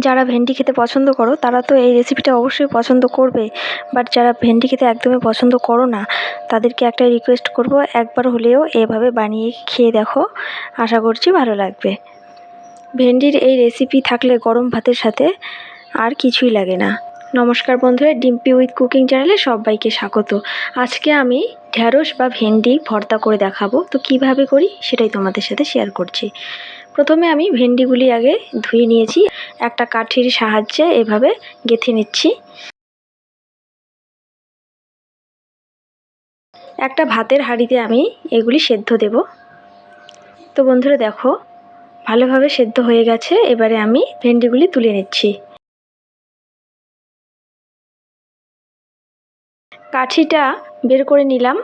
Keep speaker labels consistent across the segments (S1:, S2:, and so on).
S1: যারা ভেন্ডি খেতে পছন্দ করো, তারা তো এই রেসিপিটা অবশ্যই পছন্দ করবে। বাট যারা ভেন্ডি খেতে একদমই পছন্দ করো না, তাদেরকে একটা রিকোয়েস্ট করব, একবার হলেও এভাবে বানিয়ে খেয়ে দেখো। আশা করছি ভালো লাগবে। ভেন্ডির এই রেসিপি থাকলে গরম ভাতের সাথে আর কিছুই লাগে না। নমস্কার বন্ধুরা, ডিম্পি উইথ কুকিং চ্যানেলে সবাইকে স্বাগত। আজকে আমি ঢ্যাঁড়স বা ভেন্ডি ভর্তা করে দেখাবো। তো কীভাবে করি সেটাই তোমাদের সাথে শেয়ার করছি। প্রথমে আমি ভেন্ডিগুলি আগে ধুয়ে নিয়েছি। একটা কাঠির সাহায্যে এভাবে গেঁথে নিচ্ছি। একটা ভাতের হাঁড়িতে আমি এগুলি সেদ্ধ দেব। তো বন্ধুরা দেখো, ভালোভাবে সেদ্ধ হয়ে গেছে। এবারে আমি ভেন্ডিগুলি তুলে নিচ্ছি। কাঠিটা বের করে নিলাম।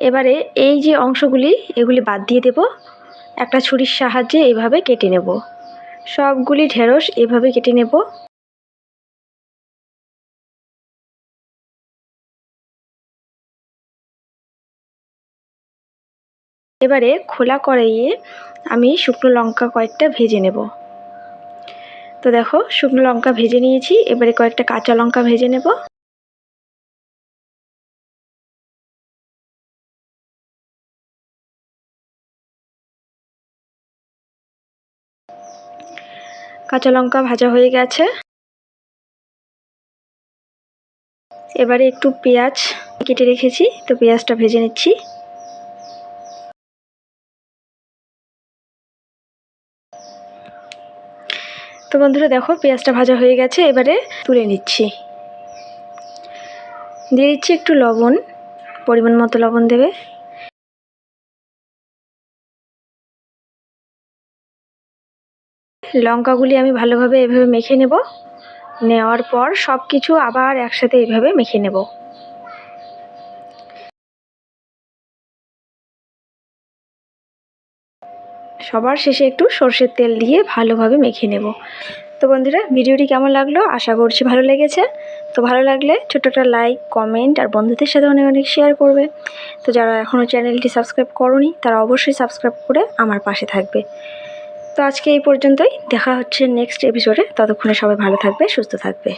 S1: এবারে এই যে অংশগুলি, এগুলি বাদ দিয়ে দেব। একটা ছুরির সাহায্যে এভাবে কেটে নেব। সবগুলি ঢেঁড়স এভাবে কেটে নেব। এবারে খোলা কড়াইয়ে আমি শুকনো লঙ্কা কয়েকটা ভেজে নেব। তো দেখো, শুকনো লঙ্কা ভেজে নিয়েছি, এবারে কয়েকটা কাঁচা লঙ্কা ভেজে নেব। কাঁচা লঙ্কা ভাজা হয়ে গেছে। এবারে একটু পেঁয়াজ কেটে রেখেছি, তো পেঁয়াজটা ভেজে নিচ্ছি। তো বন্ধুরা দেখো, পেঁয়াজটা ভাজা হয়ে গেছে, এবারে তুলে নিচ্ছি। দিয়ে দিচ্ছি একটু লবণ, পরিমাণ মতো লবণ দেবে। লঙ্কাগুলি আমি ভালোভাবে এভাবে মেখে নেব। নেওয়ার পর সব কিছু আবার একসাথে এভাবে মেখে নেব। সবার শেষে একটু সর্ষের তেল দিয়ে ভালোভাবে মেখে নেব। তো বন্ধুরা, ভিডিওটি কেমন লাগল? আশা করছি ভালো লেগেছে। তো ভালো লাগলে ছোট্ট একটা লাইক, কমেন্ট আর বন্ধুদের সাথে অনেক অনেক শেয়ার করবে। তো যারা এখনও চ্যানেলটি সাবস্ক্রাইব করনি, তারা অবশ্যই সাবস্ক্রাইব করে আমার পাশে থাকবে। তো আজকে এই পর্যন্তই। দেখা হচ্ছে নেক্সট এপিসোডে ততক্ষণে সবাই ভালো থাকবে সুস্থ থাকবে।